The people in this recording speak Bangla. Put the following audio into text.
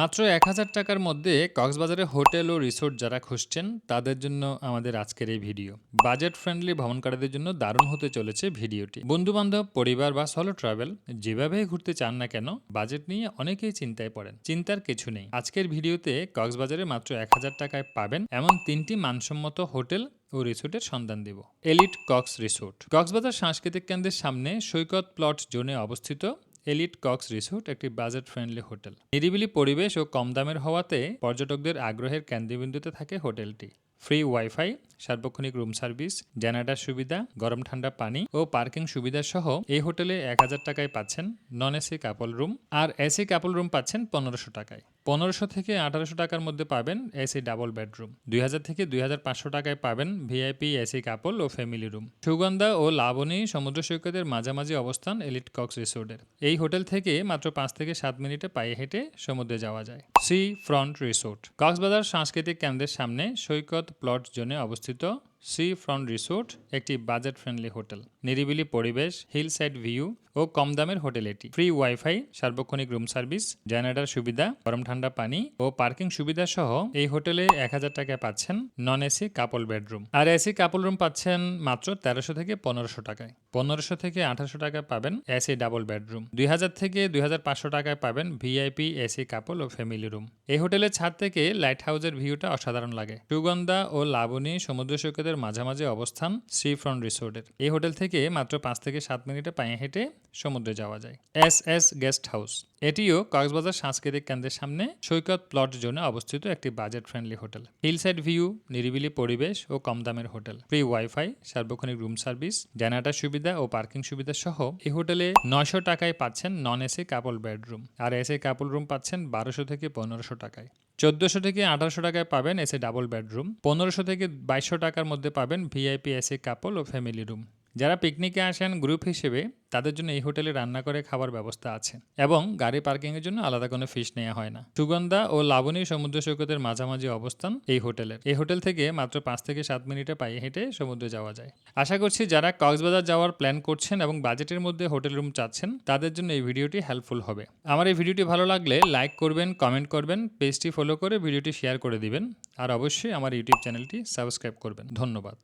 মাত্র এক হাজার টাকার মধ্যে কক্সবাজারে হোটেল ও রিসোর্ট যারা খুঁজছেন, তাদের জন্য আমাদের আজকের এই ভিডিও। বাজেট ফ্রেন্ডলি ভ্রমণকারীদের জন্য দারুণ হতে চলেছে ভিডিওটি। বন্ধু বান্ধব পরিবার বা সলো ট্রাভেল যেভাবে ঘুরতে চান না কেন, বাজেট নিয়ে অনেকেই চিন্তায় পড়েন। চিন্তার কিছু নেই। আজকের ভিডিওতে কক্সবাজারে মাত্র এক হাজার টাকায় পাবেন এমন তিনটি মানসম্মত হোটেল ও রিসোর্টের সন্ধান দেব। Elite Cox resort. কক্সবাজার সাংস্কৃতিক কেন্দ্রের সামনে সৈকত প্লট জোনে অবস্থিত। এলিট কক্স রিসোর্ট একটি বাজেট ফ্রেন্ডলি হোটেল নিরিবিলি পরিবেশ ও কম দামের হওয়াতে পর্যটকদের আগ্রহের কেন্দ্রবিন্দুতে থাকে হোটেলটি। ফ্রি ওয়াইফাই, সার্বক্ষণিক রুম সার্ভিস জেনারেটার সুবিধা, গরম ঠান্ডা পানি ও পার্কিং সুবিধা সহ এই হোটেলে এক হাজার টাকায় পাচ্ছেন নন এসি কাপল রুম আর এসি কাপল রুম পাচ্ছেন পনেরোশো টাকায়। পনেরোশো থেকে আঠারোশো টাকার মধ্যে পাবেন এসি ডাবল বেডরুম দুই হাজার থেকে দুই হাজার পাঁচশো টাকায় পাবেন ভিআইপি এসি কাপল ও ফ্যামিলি রুম সুগন্ধা ও লাবণী সমুদ্র সৈকতের মাঝামাঝি অবস্থান এলিট কক্স রিসোর্টের এই হোটেল থেকে মাত্র পাঁচ থেকে সাত মিনিটে পায়ে হেঁটে সমুদ্রে যাওয়া যায়। সি ফ্রন্ট রিসোর্ট কক্সবাজার সাংস্কৃতিক কেন্দ্রের সামনে সৈকত প্লট জোনে অবস্থিত। সি ফ্রন্ট রিসোর্ট একটি বাজেট ফ্রেন্ডলি হোটেল নিরিবিলি পরিবেশ হিল সাইড ভিউ ও কম দামের হোটেল এটি। ফ্রি ওয়াইফাই সার্বক্ষণিক রুম সার্ভিস জেনারেটর সুবিধা, গরম ঠান্ডা পানি ও পার্কিং সুবিধা সহ এই হোটেলে এক হাজার টাকায় পাচ্ছেন নন এসি কাপল বেডরুম আর এসি কাপল রুম পাচ্ছেন মাত্র তেরোশো থেকে পনেরোশো টাকায়। পনেরোশো থেকে আঠারোশো টাকায় পাবেন এসি ডাবল বেডরুম দুই হাজার থেকে দুই হাজার পাঁচশো টাকায় পাবেন ভিআইপি এসি কাপল ও ফ্যামিলি রুম এই হোটেলের ছাদ থেকে লাইট হাউসের ভিউটা অসাধারণ লাগে। সুগন্ধা ও লাবণী সমুদ্র সৈকতের মাঝামাঝি অবস্থান সি ফ্রন্ট রিসোর্টের এই হোটেল থেকে মাত্র পাঁচ থেকে সাত মিনিটে পায়ে হেঁটে সমুদ্রে যাওয়া যায়। এস এস গেস্ট হাউস এটিও কক্সবাজার সাংস্কৃতিক কেন্দ্রের সামনে সৈকত প্লট জোনে অবস্থিত একটি budget friendly hotel. Hillside view নিরিবিলি পরিবেশ ও কম দামের হোটেল। ফ্রি ওয়াইফাই সার্বক্ষণিক রুম সার্ভিস জেনারেটার সুবিধা ও পার্কিং সুবিধা সহ এই হোটেলে নয়শো টাকায় পাচ্ছেন নন এসি কাপল বেডরুম আর এসি কাপল রুম পাচ্ছেন বারোশো থেকে পনেরোশো টাকায়। চোদ্দোশো থেকে আঠারোশো টাকায় পাবেন এসে ডাবল বেডরুম, পনেরোশো থেকে বাইশশো টাকার মধ্যে পাবেন ভিআইপি এসি কাপল ও ফ্যামিলি রুম। যারা পিকনিকে আসেন গ্রুপ হিসেবে, তাদের জন্য এই হোটেলে রান্না করে খাবার ব্যবস্থা আছে এবং গাড়ি পার্কিংয়ের জন্য আলাদা কোনো ফিস নেওয়া হয় না। সুগন্ধা ও লাবণী সমুদ্র সৈকতের মাঝামাঝি অবস্থান এই হোটেলের। এই হোটেল থেকে মাত্র পাঁচ থেকে সাত মিনিটে পায়ে হেঁটে সমুদ্রে যাওয়া যায়। আশা করছি যারা কক্সবাজার যাওয়ার প্ল্যান করছেন এবং বাজেটের মধ্যে হোটেল রুম চাচ্ছেন, তাদের জন্য এই ভিডিওটি হেল্পফুল হবে। আমার এই ভিডিওটি ভালো লাগলে লাইক করবেন কমেন্ট করবেন পেজটি ফলো করে ভিডিওটি শেয়ার করে দিবেন, আর অবশ্যই আমার ইউটিউব চ্যানেলটি সাবস্ক্রাইব করবেন। ধন্যবাদ।